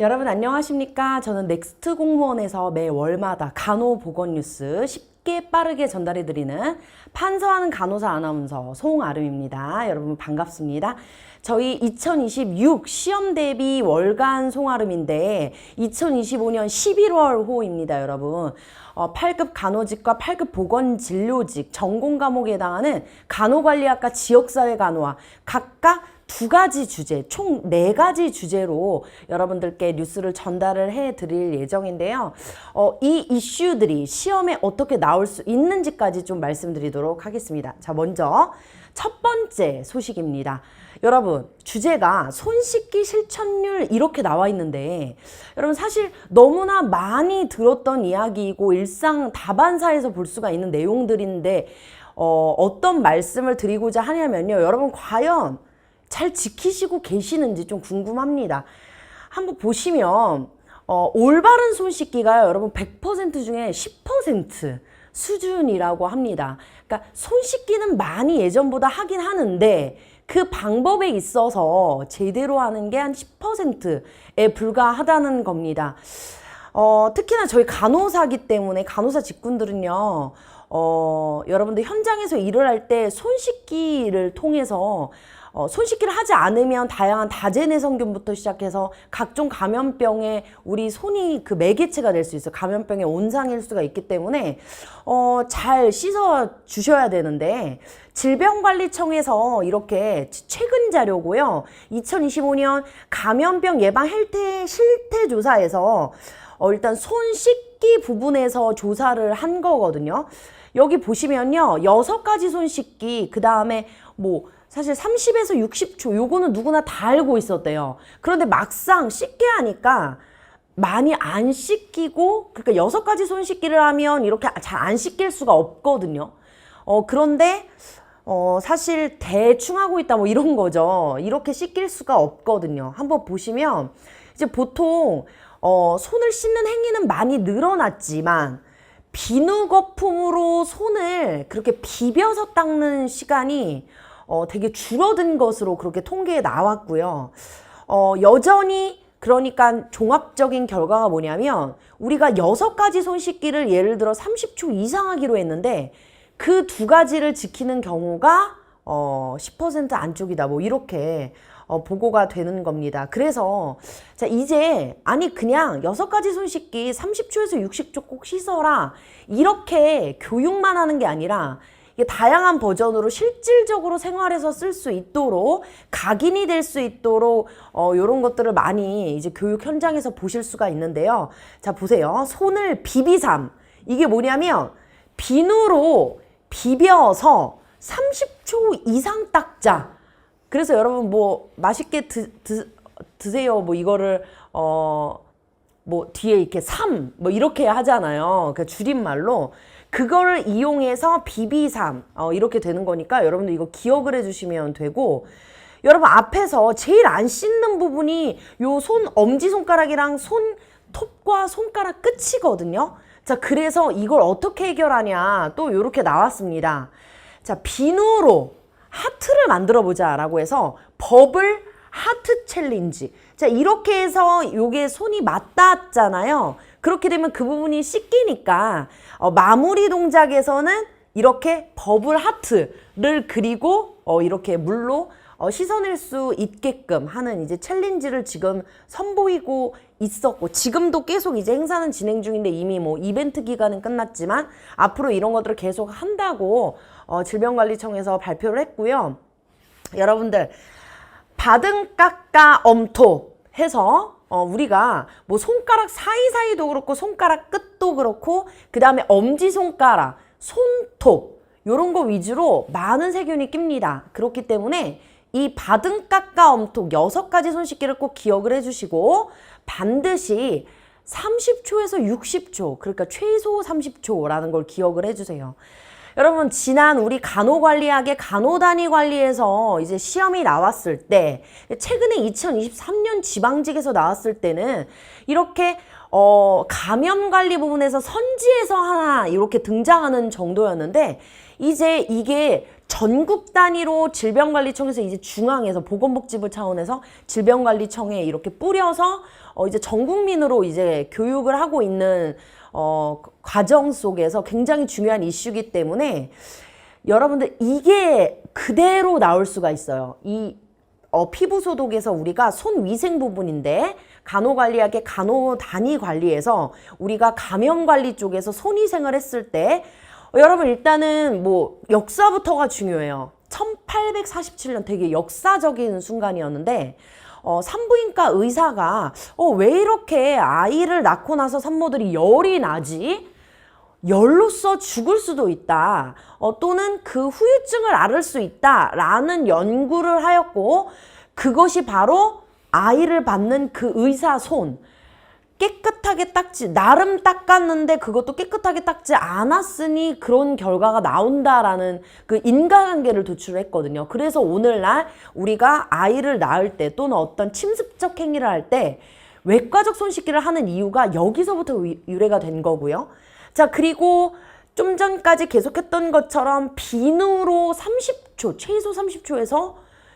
여러분 안녕하십니까? 저는 넥스트 공무원에서 매 월마다 간호 보건 뉴스 쉽게 빠르게 전달해 드리는 판서하는 간호사 아나운서 송아름입니다. 여러분 반갑습니다. 저희 2026 시험 대비 월간 송아름인데 2025년 11월 호입니다, 여러분. 어, 8급 간호직과 8급 보건진료직 전공 과목에 해당하는 간호관리학과 지역사회 간호와 각각 두 가지 주제, 총 네 가지 주제로 여러분들께 뉴스를 전달을 해 드릴 예정인데요. 어, 이 이슈들이 시험에 어떻게 나올 수 있는지까지 좀 말씀드리도록 하겠습니다. 자, 먼저 첫 번째 소식입니다. 여러분, 주제가 손 씻기 실천율 이렇게 나와 있는데, 여러분 사실 너무나 많이 들었던 이야기이고 일상 다반사에서 볼 수가 있는 내용들인데, 어, 어떤 말씀을 드리고자 하냐면요. 여러분, 과연 잘 지키시고 계시는지 좀 궁금합니다. 한번 보시면 어, 올바른 손 씻기가요, 여러분 100% 중에 10% 수준이라고 합니다. 그러니까 손 씻기는 많이 예전보다 하긴 하는데 그 방법에 있어서 제대로 하는 게 한 10%에 불과하다는 겁니다. 어, 특히나 저희 간호사기 때문에 간호사 직군들은요, 어, 여러분들 현장에서 일을 할 때 손 씻기를 통해서 어, 손 씻기를 하지 않으면 다양한 다제내 성균부터 시작해서 각종 감염병에 우리 손이 그 매개체가 될 수 있어요. 감염병의 온상일 수가 있기 때문에 어, 잘 씻어 주셔야 되는데 질병관리청에서 이렇게 최근 자료고요. 2025년 감염병 예방 헬태 실태 조사에서 어, 일단 손 씻기 부분에서 조사를 한 거거든요. 여기 보시면요. 여섯 가지 손 씻기, 그 다음에 뭐, 사실 30에서 60초, 요거는 누구나 다 알고 있었대요. 그런데 막상 씻게 하니까 많이 안 씻기고, 그러니까 여섯 가지 손 씻기를 하면 이렇게 잘 안 씻길 수가 없거든요. 어, 그런데, 어, 사실 대충 하고 있다 뭐 이런 거죠. 이렇게 씻길 수가 없거든요. 한번 보시면, 이제 보통, 어, 손을 씻는 행위는 많이 늘어났지만, 비누 거품으로 손을 그렇게 비벼서 닦는 시간이 어, 되게 줄어든 것으로 그렇게 통계에 나왔고요. 어, 여전히 그러니까 종합적인 결과가 뭐냐면 우리가 여섯 가지 손 씻기를 예를 들어 30초 이상 하기로 했는데 그 두 가지를 지키는 경우가 어, 10% 안쪽이다. 뭐 이렇게 어, 보고가 되는 겁니다. 그래서 자 이제 아니 그냥 여섯 가지 손 씻기 30초에서 60초 꼭 씻어라 이렇게 교육만 하는 게 아니라 다양한 버전으로 실질적으로 생활에서 쓸 수 있도록 각인이 될 수 있도록 어, 이런 것들을 많이 이제 교육 현장에서 보실 수가 있는데요. 자 보세요. 손을 비비삼 이게 뭐냐면 비누로 비벼서 30초 이상 닦자. 그래서 여러분 뭐 맛있게 드, 드, 드세요. 뭐 이거를 어 뭐 뒤에 이렇게 삼 뭐 이렇게 하잖아요. 그 줄임말로 그거를 이용해서 비비삼 어 이렇게 되는 거니까 여러분들 이거 기억을 해주시면 되고 여러분 앞에서 제일 안 씻는 부분이 요 손 엄지 손가락이랑 손 톱과 손가락 끝이거든요. 자 그래서 이걸 어떻게 해결하냐 또 요렇게 나왔습니다. 자 비누로 하트를 만들어 보자 라고 해서 버블 하트 챌린지. 자, 이렇게 해서 요게 손이 맞닿았잖아요. 그렇게 되면 그 부분이 씻기니까 어, 마무리 동작에서는 이렇게 버블 하트를 그리고 어, 이렇게 물로 어, 씻어낼 수 있게끔 하는 이제 챌린지를 지금 선보이고 있었고 지금도 계속 이제 행사는 진행 중인데 이미 뭐 이벤트 기간은 끝났지만 앞으로 이런 것들을 계속 한다고 어, 질병관리청에서 발표를 했고요. 여러분들 바등 깎아 엄토 해서 어, 우리가 뭐 손가락 사이사이도 그렇고 손가락 끝도 그렇고 그 다음에 엄지손가락, 손톱 요런 거 위주로 많은 세균이 낍니다. 그렇기 때문에 이 바등 깎아 엄톡 여섯 가지 손 씻기를 꼭 기억을 해주시고 반드시 30초에서 60초 그러니까 최소 30초라는 걸 기억을 해주세요. 여러분 지난 우리 간호관리학의 간호단위 관리에서 이제 시험이 나왔을 때 최근에 2023년 지방직에서 나왔을 때는 이렇게 어 감염 관리 부분에서 선지에서 하나 이렇게 등장하는 정도였는데 이제 이게 전국 단위로 질병관리청에서 이제 중앙에서 보건복지부 차원에서 질병관리청에 이렇게 뿌려서 어 이제 전 국민으로 이제 교육을 하고 있는 어 과정 속에서 굉장히 중요한 이슈이기 때문에 여러분들 이게 그대로 나올 수가 있어요. 이 어, 피부 소독에서 우리가 손 위생 부분인데 간호관리학의 간호 단위 관리에서 우리가 감염 관리 쪽에서 손 위생을 했을 때 어, 여러분 일단은 뭐 역사부터가 중요해요. 1847년 되게 역사적인 순간이었는데 어, 산부인과 의사가 어, 왜 이렇게 아이를 낳고 나서 산모들이 열이 나지? 열로써 죽을 수도 있다. 어, 또는 그 후유증을 앓을 수 있다 라는 연구를 하였고 그것이 바로 아이를 받는 그 의사 손 깨끗하게 닦지 나름 닦았는데 그것도 깨끗하게 닦지 않았으니 그런 결과가 나온다라는 그 인과관계를 도출했거든요. 그래서 오늘날 우리가 아이를 낳을 때 또는 어떤 침습적 행위를 할 때 외과적 손 씻기를 하는 이유가 여기서부터 유- 유래가 된 거고요. 자, 그리고 좀 전까지 계속했던 것처럼 비누로 30초, 최소 30초에서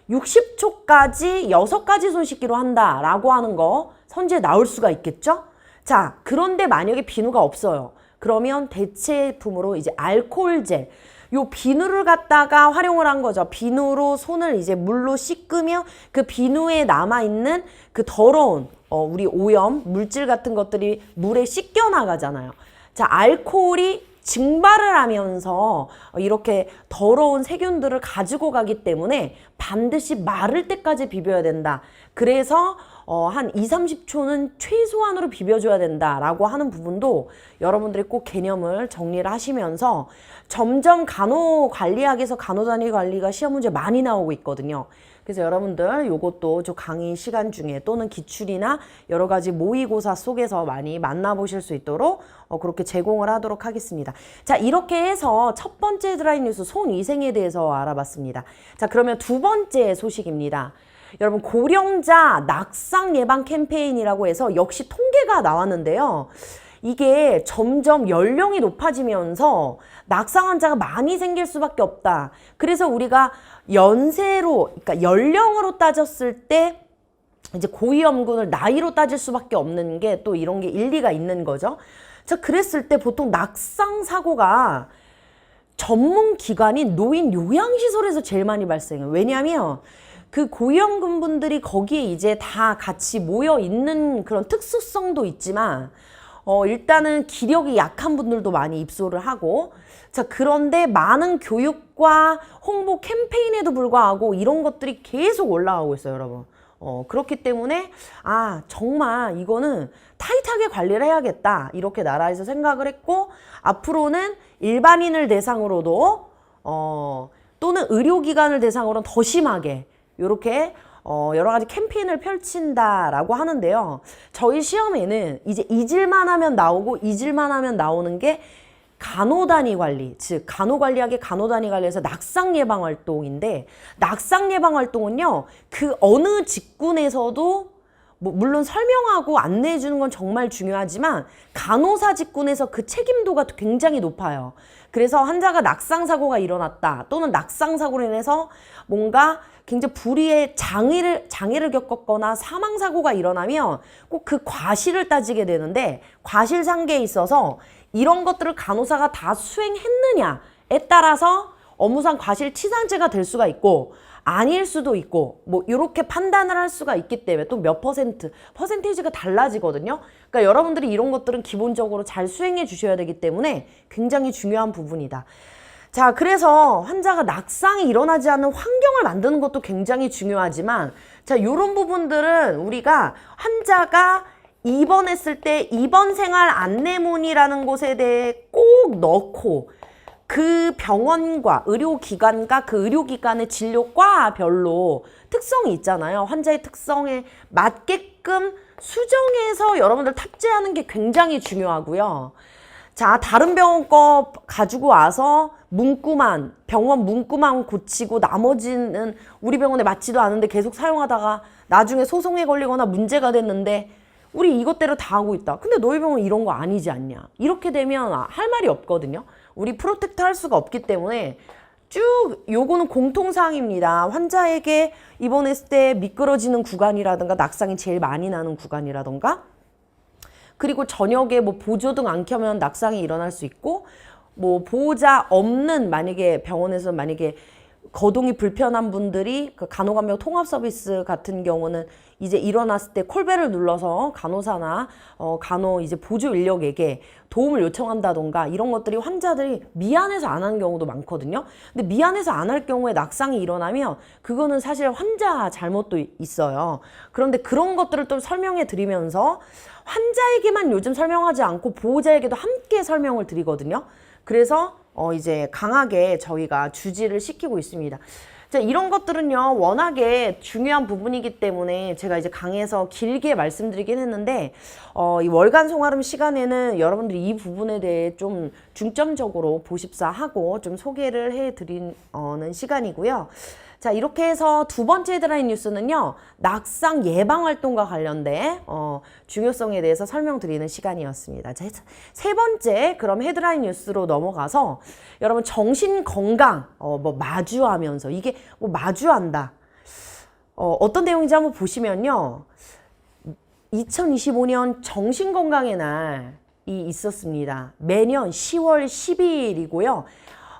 60초까지 6가지 손 씻기로 한다라고 하는 거 선지에 나올 수가 있겠죠? 자, 그런데 만약에 비누가 없어요. 그러면 대체품으로 이제 알코올젤, 요 비누를 갖다가 활용을 한 거죠. 비누로 손을 이제 물로 씻으면 그 비누에 남아있는 그 더러운 어, 우리 오염, 물질 같은 것들이 물에 씻겨 나가잖아요. 자, 알코올이 증발을 하면서 이렇게 더러운 세균들을 가지고 가기 때문에 반드시 마를 때까지 비벼야 된다. 그래서 어, 한 2, 30초는 최소한으로 비벼줘야 된다라고 하는 부분도 여러분들이 꼭 개념을 정리를 하시면서 점점 간호 관리학에서 간호단위 관리가 시험 문제 많이 나오고 있거든요. 그래서 여러분들 요것도 저 강의 시간 중에 또는 기출이나 여러 가지 모의고사 속에서 많이 만나보실 수 있도록 어, 그렇게 제공을 하도록 하겠습니다. 자, 이렇게 해서 첫 번째 드라이 뉴스 손위생에 대해서 알아봤습니다. 자, 그러면 두 번째 소식입니다. 여러분 고령자 낙상 예방 캠페인이라고 해서 역시 통계가 나왔는데요. 이게 점점 연령이 높아지면서 낙상 환자가 많이 생길 수밖에 없다. 그래서 우리가 연세로, 그러니까 연령으로 따졌을 때 이제 고위험군을 나이로 따질 수밖에 없는 게 또 이런 게 일리가 있는 거죠. 자, 그랬을 때 보통 낙상 사고가 전문 기관인 노인 요양시설에서 제일 많이 발생해요. 왜냐하면 그 고위험군 분들이 거기에 이제 다 같이 모여 있는 그런 특수성도 있지만 어, 일단은 기력이 약한 분들도 많이 입소를 하고 자, 그런데 많은 교육과 홍보 캠페인에도 불구하고 이런 것들이 계속 올라가고 있어요, 여러분. 어, 그렇기 때문에, 아, 정말 이거는 타이트하게 관리를 해야겠다. 이렇게 나라에서 생각을 했고, 앞으로는 일반인을 대상으로도, 어, 또는 의료기관을 대상으로는 더 심하게, 요렇게, 어, 여러 가지 캠페인을 펼친다라고 하는데요. 저희 시험에는 이제 잊을만 하면 나오고, 잊을만 하면 나오는 게 간호단위 관리, 즉 간호관리학의 간호단위 관리에서 낙상 예방 활동인데 낙상 예방 활동은요 그 어느 직군에서도 뭐 물론 설명하고 안내해 주는 건 정말 중요하지만 간호사 직군에서 그 책임도가 굉장히 높아요. 그래서 환자가 낙상 사고가 일어났다 또는 낙상 사고로 인해서 뭔가 굉장히 불의의 장애를 장애를 겪었거나 사망 사고가 일어나면 꼭 그 과실을 따지게 되는데 과실 상계에 있어서 이런 것들을 간호사가 다 수행했느냐에 따라서 업무상 과실치상죄가 될 수가 있고 아닐 수도 있고 뭐 이렇게 판단을 할 수가 있기 때문에 또 몇 퍼센트 퍼센테이지가 달라지거든요. 그러니까 여러분들이 이런 것들은 기본적으로 잘 수행해 주셔야 되기 때문에 굉장히 중요한 부분이다. 자, 그래서 환자가 낙상이 일어나지 않는 환경을 만드는 것도 굉장히 중요하지만 자, 요런 부분들은 우리가 환자가 입원했을 때 입원 생활 안내문이라는 곳에 대해 꼭 넣고 그 병원과 의료기관과 그 의료기관의 진료과별로 특성이 있잖아요. 환자의 특성에 맞게끔 수정해서 여러분들 탑재하는 게 굉장히 중요하고요. 자, 다른 병원 거 가지고 와서 문구만, 병원 문구만 고치고 나머지는 우리 병원에 맞지도 않은데 계속 사용하다가 나중에 소송에 걸리거나 문제가 됐는데 우리 이것대로 다 하고 있다. 근데 너희 병원 이런 거 아니지 않냐. 이렇게 되면 아, 할 말이 없거든요. 우리 프로텍트 할 수가 없기 때문에 쭉 요거는 공통사항입니다. 환자에게 입원했을 때 미끄러지는 구간이라든가 낙상이 제일 많이 나는 구간이라든가 그리고 저녁에 뭐 보조 등 안 켜면 낙상이 일어날 수 있고 뭐 보호자 없는 만약에 병원에서 만약에 거동이 불편한 분들이 그 간호간병 통합 서비스 같은 경우는 이제 일어났을 때 콜벨을 눌러서 간호사나 어 간호 이제 보조 인력에게 도움을 요청한다던가 이런 것들이 환자들이 미안해서 안 하는 경우도 많거든요. 근데 미안해서 안 할 경우에 낙상이 일어나면 그거는 사실 환자 잘못도 있어요. 그런데 그런 것들을 또 설명해 드리면서 환자에게만 요즘 설명하지 않고 보호자에게도 함께 설명을 드리거든요. 그래서 어 이제 강하게 저희가 주지를 시키고 있습니다. 자, 이런 것들은요, 워낙에 중요한 부분이기 때문에 제가 이제 강에서 길게 말씀드리긴 했는데, 어, 이 월간 송아름 시간에는 여러분들이 이 부분에 대해 좀 중점적으로 보십사 하고 좀 소개를 해 드리는 시간이고요. 자, 이렇게 해서 두 번째 헤드라인 뉴스는요, 낙상 예방 활동과 관련된, 어, 중요성에 대해서 설명드리는 시간이었습니다. 자, 세 번째, 그럼 헤드라인 뉴스로 넘어가서, 여러분, 정신 건강, 어, 뭐, 마주하면서, 이게 뭐, 마주한다. 어, 어떤 내용인지 한번 보시면요. 2025년 정신 건강의 날이 있었습니다. 매년 10월 12일이고요.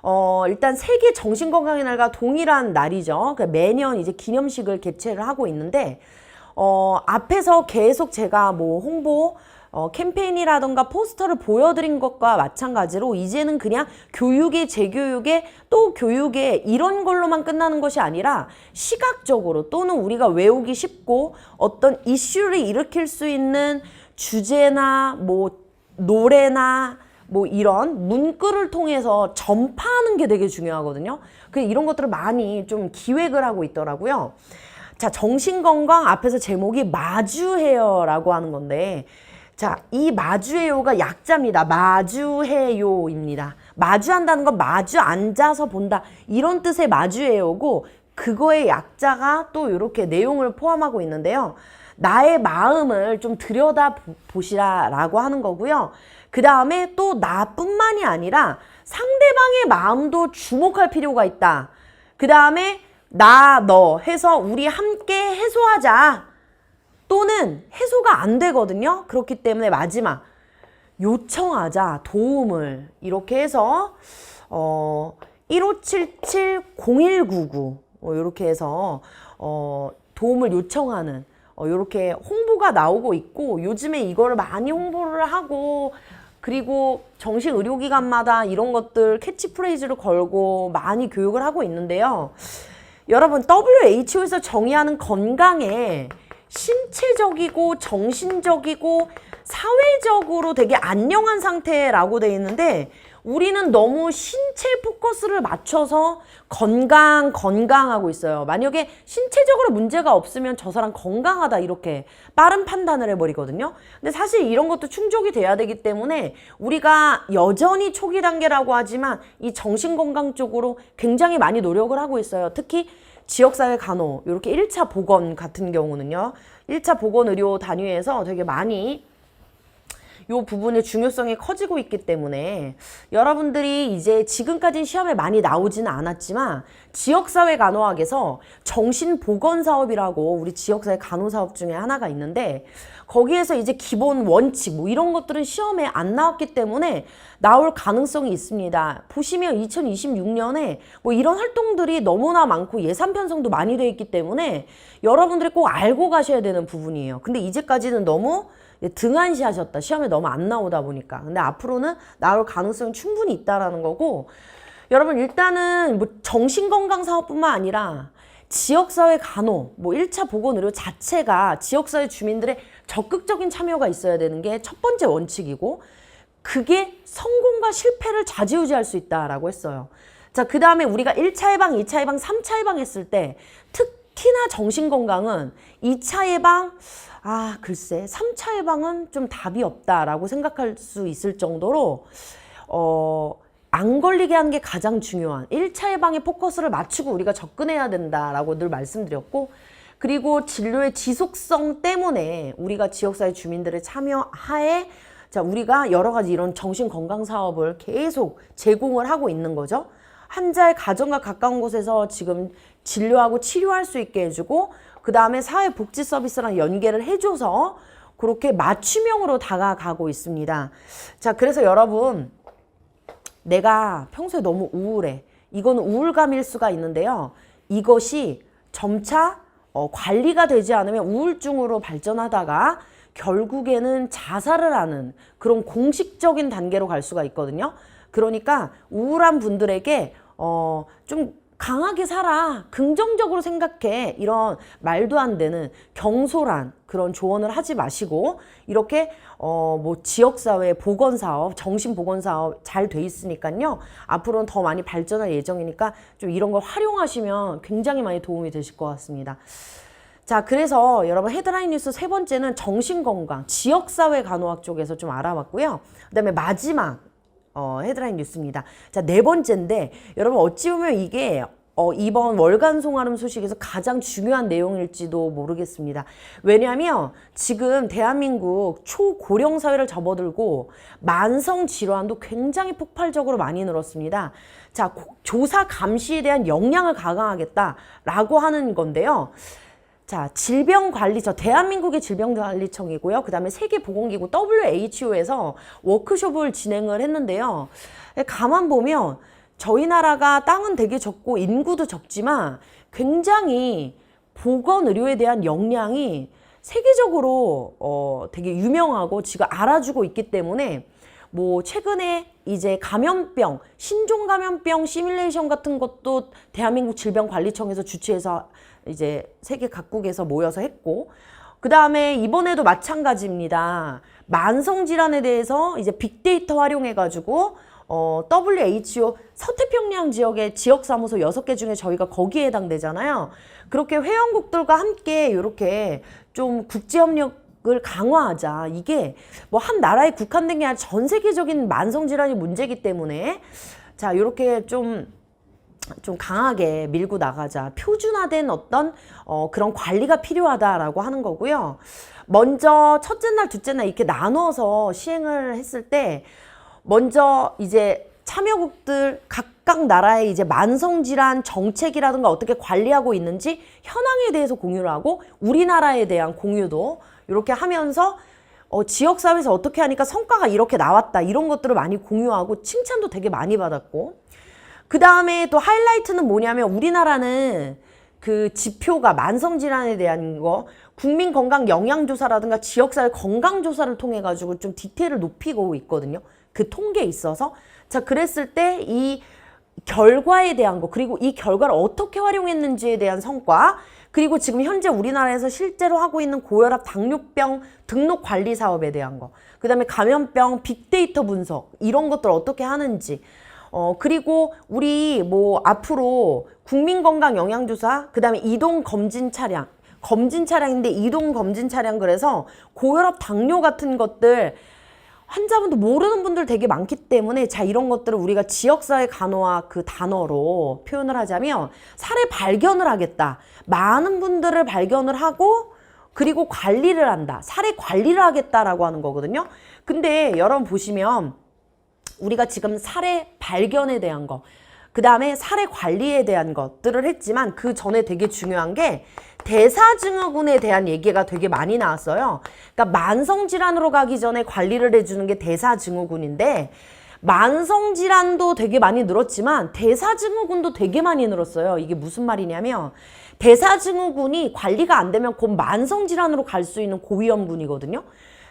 어, 일단 세계 정신건강의 날과 동일한 날이죠. 그러니까 매년 이제 기념식을 개최를 하고 있는데, 어, 앞에서 계속 제가 뭐 홍보, 어, 캠페인이라던가 포스터를 보여드린 것과 마찬가지로 이제는 그냥 교육의 재교육에 또 교육에 이런 걸로만 끝나는 것이 아니라 시각적으로 또는 우리가 외우기 쉽고 어떤 이슈를 일으킬 수 있는 주제나 뭐 노래나 뭐 이런 문구를 통해서 전파하는 게 되게 중요하거든요. 그 이런 것들을 많이 좀 기획을 하고 있더라고요. 자, 정신건강 앞에서 제목이 마주해요라고 하는 건데, 자, 이 마주해요가 약자입니다. 마주해요입니다. 마주한다는 건 마주 앉아서 본다. 이런 뜻의 마주해요고, 그거의 약자가 또 이렇게 내용을 포함하고 있는데요. 나의 마음을 좀 들여다 보시라라고 하는 거고요. 그 다음에 또 나뿐만이 아니라 상대방의 마음도 주목할 필요가 있다. 그 다음에 나, 너 해서 우리 함께 해소하자. 또는 해소가 안 되거든요. 그렇기 때문에 마지막 요청하자 도움을 이렇게 해서 어 1577-0199 어, 이렇게 해서 어 도움을 요청하는 어 이렇게 홍보가 나오고 있고 요즘에 이거를 많이 홍보를 하고 그리고 정식 의료기관마다 이런 것들 캐치프레이즈를 걸고 많이 교육을 하고 있는데요. 여러분 WHO에서 정의하는 건강에 신체적이고 정신적이고 사회적으로 되게 안녕한 상태라고 돼 있는데 우리는 너무 신체 포커스를 맞춰서 건강, 건강하고 있어요. 만약에 신체적으로 문제가 없으면 저 사람 건강하다 이렇게 빠른 판단을 해버리거든요. 근데 사실 이런 것도 충족이 돼야 되기 때문에 우리가 여전히 초기 단계라고 하지만 이 정신건강 쪽으로 굉장히 많이 노력을 하고 있어요. 특히 지역사회 간호, 이렇게 1차 보건 같은 경우는요. 1차 보건 의료 단위에서 되게 많이 요 부분의 중요성이 커지고 있기 때문에 여러분들이 이제 지금까지 시험에 많이 나오지는 않았지만 지역사회 간호학에서 정신보건사업이라고 우리 지역사회 간호사업 중에 하나가 있는데 거기에서 이제 기본 원칙 뭐 이런 것들은 시험에 안 나왔기 때문에 나올 가능성이 있습니다. 보시면 2026년에 뭐 이런 활동들이 너무나 많고 예산 편성도 많이 돼 있기 때문에 여러분들이 꼭 알고 가셔야 되는 부분이에요. 근데 이제까지는 너무 등한시 하셨다. 시험에 너무 안 나오다 보니까. 근데 앞으로는 나올 가능성이 충분히 있다라는 거고 여러분 일단은 뭐 정신건강 사업뿐만 아니라 지역사회 간호, 뭐 1차 보건의료 자체가 지역사회 주민들의 적극적인 참여가 있어야 되는 게 첫 번째 원칙이고 그게 성공과 실패를 좌지우지할 수 있다라고 했어요. 자, 그 다음에 우리가 1차 예방, 2차 예방, 3차 예방 했을 때 특히나 정신건강은 2차 예방, 아, 글쎄, 3차 예방은 좀 답이 없다라고 생각할 수 있을 정도로, 어, 안 걸리게 하는 게 가장 중요한 1차 예방에 포커스를 맞추고 우리가 접근해야 된다라고 늘 말씀드렸고, 그리고 진료의 지속성 때문에 우리가 지역사회 주민들의 참여 하에 자, 우리가 여러 가지 이런 정신 건강 사업을 계속 제공을 하고 있는 거죠. 환자의 가정과 가까운 곳에서 지금 진료하고 치료할 수 있게 해주고 그 다음에 사회복지 서비스랑 연계를 해줘서 그렇게 맞춤형으로 다가가고 있습니다. 자, 그래서 여러분 내가 평소에 너무 우울해. 이거는 우울감일 수가 있는데요. 이것이 점차 어, 관리가 되지 않으면 우울증으로 발전하다가 결국에는 자살을 하는 그런 공식적인 단계로 갈 수가 있거든요. 그러니까 우울한 분들에게 어, 좀 강하게 살아. 긍정적으로 생각해. 이런 말도 안 되는 경솔한 그런 조언을 하지 마시고 이렇게 어 뭐 지역 사회 보건 사업, 정신 보건 사업 잘 돼 있으니까요. 앞으로는 더 많이 발전할 예정이니까 좀 이런 걸 활용하시면 굉장히 많이 도움이 되실 것 같습니다. 자, 그래서 여러분 헤드라인 뉴스 세 번째는 정신건강, 지역사회 간호학 쪽에서 좀 알아봤고요. 그 다음에 마지막 어, 헤드라인 뉴스입니다. 자, 네 번째인데, 여러분 어찌 보면 이게 어, 이번 월간 송아름 소식에서 가장 중요한 내용일지도 모르겠습니다. 왜냐하면 지금 대한민국 초고령 사회를 접어들고 만성 질환도 굉장히 폭발적으로 많이 늘었습니다. 자, 고- 조사 감시에 대한 역량을 강화하겠다라고 하는 건데요. 자, 질병관리처, 대한민국의 질병관리청이고요. 그 다음에 세계보건기구 WHO에서 워크숍을 진행을 했는데요. 가만 보면 저희 나라가 땅은 되게 적고 인구도 적지만 굉장히 보건의료에 대한 역량이 세계적으로 어, 되게 유명하고 지금 알아주고 있기 때문에 뭐 최근에 이제 감염병, 신종 감염병 시뮬레이션 같은 것도 대한민국 질병관리청에서 주최해서 이제 세계 각국에서 모여서 했고 그 다음에 이번에도 마찬가지입니다. 만성 질환에 대해서 이제 빅데이터 활용해 가지고 어, WHO 서태평양 지역의 지역사무소 여섯 개 중에 저희가 거기에 해당되잖아요. 그렇게 회원국들과 함께 이렇게 좀 국제협력 을 강화하자. 이게 뭐 한 나라에 국한된 게 아니라 전 세계적인 만성질환이 문제이기 때문에 자, 이렇게 좀 좀 강하게 밀고 나가자. 표준화된 어떤 어, 그런 관리가 필요하다라고 하는 거고요. 먼저 첫째 날, 둘째 날 이렇게 나눠서 시행을 했을 때 먼저 이제 참여국들 각각 나라의 이제 만성질환 정책이라든가 어떻게 관리하고 있는지 현황에 대해서 공유를 하고 우리나라에 대한 공유도 이렇게 하면서 어, 지역사회에서 어떻게 하니까 성과가 이렇게 나왔다 이런 것들을 많이 공유하고 칭찬도 되게 많이 받았고 그 다음에 또 하이라이트는 뭐냐면 우리나라는 그 지표가 만성질환에 대한 거 국민 건강 영양조사라든가 지역사회 건강조사를 통해 가지고 좀 디테일을 높이고 있거든요. 그 통계에 있어서 자 그랬을 때 이 결과에 대한 거 그리고 이 결과를 어떻게 활용했는지에 대한 성과 그리고 지금 현재 우리나라에서 실제로 하고 있는 고혈압 당뇨병 등록 관리 사업에 대한 거 그다음에 감염병 빅데이터 분석 이런 것들 어떻게 하는지 어, 그리고 우리 뭐 앞으로 국민건강 영양조사, 그 다음에 이동검진 차량, 검진 차량인데 이동검진 차량 그래서 고혈압, 당뇨 같은 것들 환자분도 모르는 분들 되게 많기 때문에 자 이런 것들을 우리가 지역사회 간호학 그 단어로 표현을 하자면 사례 발견을 하겠다. 많은 분들을 발견을 하고 그리고 관리를 한다. 사례 관리를 하겠다라고 하는 거거든요. 근데 여러분 보시면 우리가 지금 사례 발견에 대한 거, 그 다음에 사례 관리에 대한 것들을 했지만 그 전에 되게 중요한 게 대사증후군에 대한 얘기가 되게 많이 나왔어요. 그러니까 만성질환으로 가기 전에 관리를 해주는 게 대사증후군인데 만성질환도 되게 많이 늘었지만 대사증후군도 되게 많이 늘었어요. 이게 무슨 말이냐면 대사증후군이 관리가 안 되면 곧 만성질환으로 갈 수 있는 고위험군이거든요.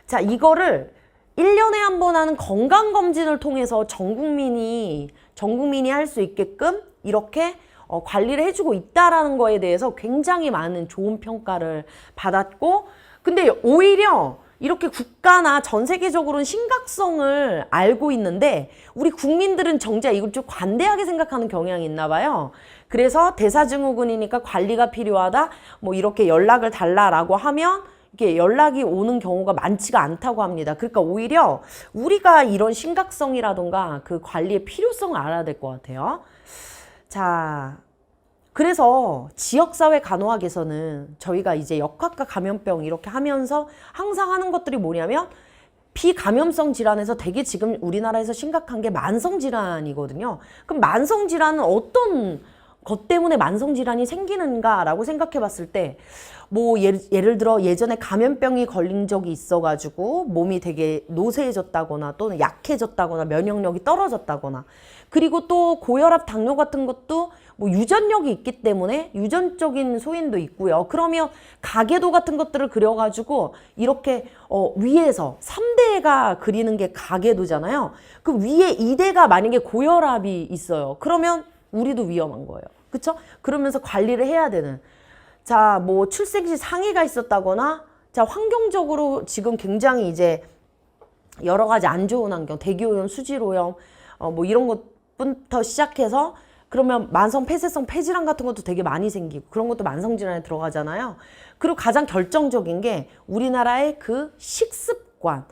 자, 이거를 1년에 한 번 하는 건강검진을 통해서 전 국민이, 전 국민이 할 수 있게끔 이렇게 어, 관리를 해주고 있다라는 거에 대해서 굉장히 많은 좋은 평가를 받았고, 근데 오히려 이렇게 국가나 전 세계적으로는 심각성을 알고 있는데, 우리 국민들은 정작 이걸 좀 관대하게 생각하는 경향이 있나 봐요. 그래서 대사증후군이니까 관리가 필요하다, 뭐 이렇게 연락을 달라라고 하면, 이게 연락이 오는 경우가 많지가 않다고 합니다. 그러니까 오히려 우리가 이런 심각성이라던가 그 관리의 필요성을 알아야 될 것 같아요. 자, 그래서 지역사회 간호학에서는 저희가 이제 역학과 감염병 이렇게 하면서 항상 하는 것들이 뭐냐면 비감염성 질환에서 되게 지금 우리나라에서 심각한 게 만성 질환이거든요. 그럼 만성 질환은 어떤 것 때문에 만성 질환이 생기는가라고 생각해 봤을 때 뭐 예를, 예를 들어 예전에 감염병이 걸린 적이 있어 가지고 몸이 되게 노쇠해졌다거나 또는 약해졌다거나 면역력이 떨어졌다거나 그리고 또 고혈압 당뇨 같은 것도 뭐 유전력이 있기 때문에 유전적인 소인도 있고요. 그러면 가계도 같은 것들을 그려가지고 이렇게 어, 위에서 3대가 그리는 게 가계도잖아요. 그 위에 2대가 만약에 고혈압이 있어요. 그러면 우리도 위험한 거예요. 그쵸? 그러면서 관리를 해야 되는. 자, 뭐 출생 시 상해가 있었다거나 자, 환경적으로 지금 굉장히 이제 여러 가지 안 좋은 환경, 대기오염, 수질오염, 어, 뭐 이런 것부터 시작해서 그러면 만성 폐쇄성 폐질환 같은 것도 되게 많이 생기고 그런 것도 만성 질환에 들어가잖아요. 그리고 가장 결정적인 게 우리나라의 그 식습관.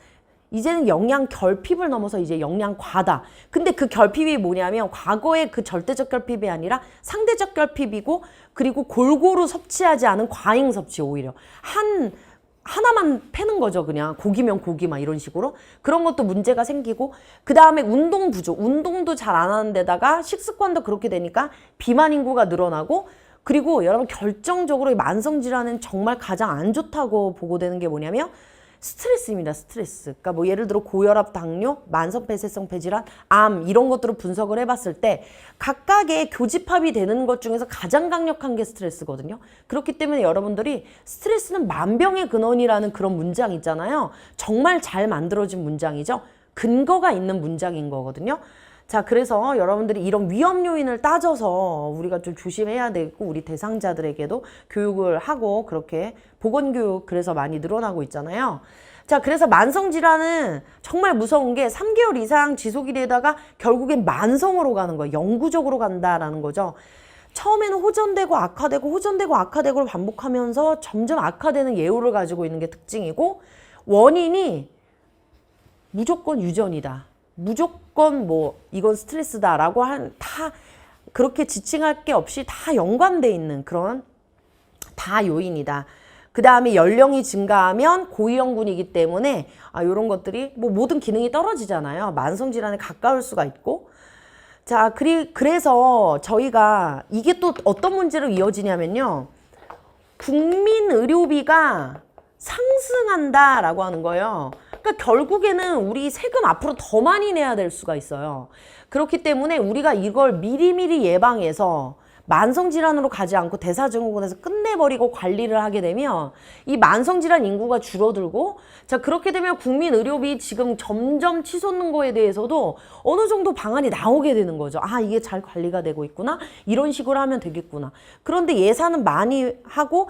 이제는 영양 결핍을 넘어서 이제 영양 과다. 근데 그 결핍이 뭐냐면 과거의 그 절대적 결핍이 아니라 상대적 결핍이고 그리고 골고루 섭취하지 않은 과잉 섭취 오히려. 한 하나만 패는 거죠 그냥. 고기면 고기만 이런 식으로. 그런 것도 문제가 생기고 그 다음에 운동 부족. 운동도 잘 안 하는 데다가 식습관도 그렇게 되니까 비만 인구가 늘어나고 그리고 여러분 결정적으로 이 만성 질환은 정말 가장 안 좋다고 보고되는 게 뭐냐면 스트레스입니다. 스트레스. 그러니까 뭐 예를 들어 고혈압, 당뇨, 만성 폐쇄성 폐질환, 암 이런 것들을 분석을 해봤을 때 각각의 교집합이 되는 것 중에서 가장 강력한 게 스트레스거든요. 그렇기 때문에 여러분들이 스트레스는 만병의 근원이라는 그런 문장 있잖아요. 정말 잘 만들어진 문장이죠. 근거가 있는 문장인 거거든요. 자, 그래서 여러분들이 이런 위험 요인을 따져서 우리가 좀 조심해야 되고 우리 대상자들에게도 교육을 하고 그렇게 보건 교육 그래서 많이 늘어나고 있잖아요. 자, 그래서 만성 질환은 정말 무서운 게 3개월 이상 지속이 되다가 결국엔 만성으로 가는 거예요. 영구적으로 간다라는 거죠. 처음에는 호전되고 악화되고 호전되고 악화되고를 반복하면서 점점 악화되는 예후를 가지고 있는 게 특징이고 원인이 무조건 유전이다. 무조건 뭐 이건 스트레스다라고 한 다 그렇게 지칭할 게 없이 다 연관돼 있는 그런 다 요인이다. 그 다음에 연령이 증가하면 고위험군이기 때문에 아 이런 것들이 뭐 모든 기능이 떨어지잖아요. 만성 질환에 가까울 수가 있고 자 그리 그래서 저희가 이게 또 어떤 문제로 이어지냐면요. 국민 의료비가 상승한다라고 하는 거예요. 그러니까 결국에는 우리 세금 앞으로 더 많이 내야 될 수가 있어요. 그렇기 때문에 우리가 이걸 미리미리 예방해서 만성질환으로 가지 않고 대사증후군에서 끝내버리고 관리를 하게 되면 이 만성질환 인구가 줄어들고 자 그렇게 되면 국민 의료비 지금 점점 치솟는 거에 대해서도 어느 정도 방안이 나오게 되는 거죠. 아 이게 잘 관리가 되고 있구나 이런 식으로 하면 되겠구나. 그런데 예산은 많이 하고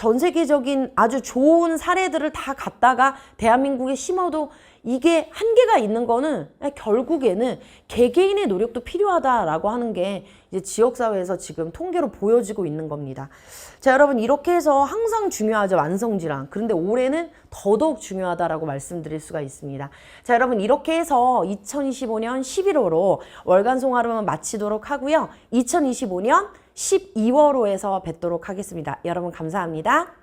전 세계적인 아주 좋은 사례들을 다 갖다가 대한민국에 심어도 이게 한계가 있는 거는 결국에는 개개인의 노력도 필요하다라고 하는 게 이제 지역사회에서 지금 통계로 보여지고 있는 겁니다. 자, 여러분, 이렇게 해서 항상 중요하죠. 완성질환. 그런데 올해는 더더욱 중요하다라고 말씀드릴 수가 있습니다. 자, 여러분, 이렇게 해서 2025년 11월호 월간 송화름은 마치도록 하고요. 2025년 12월호에서 뵙도록 하겠습니다. 여러분, 감사합니다.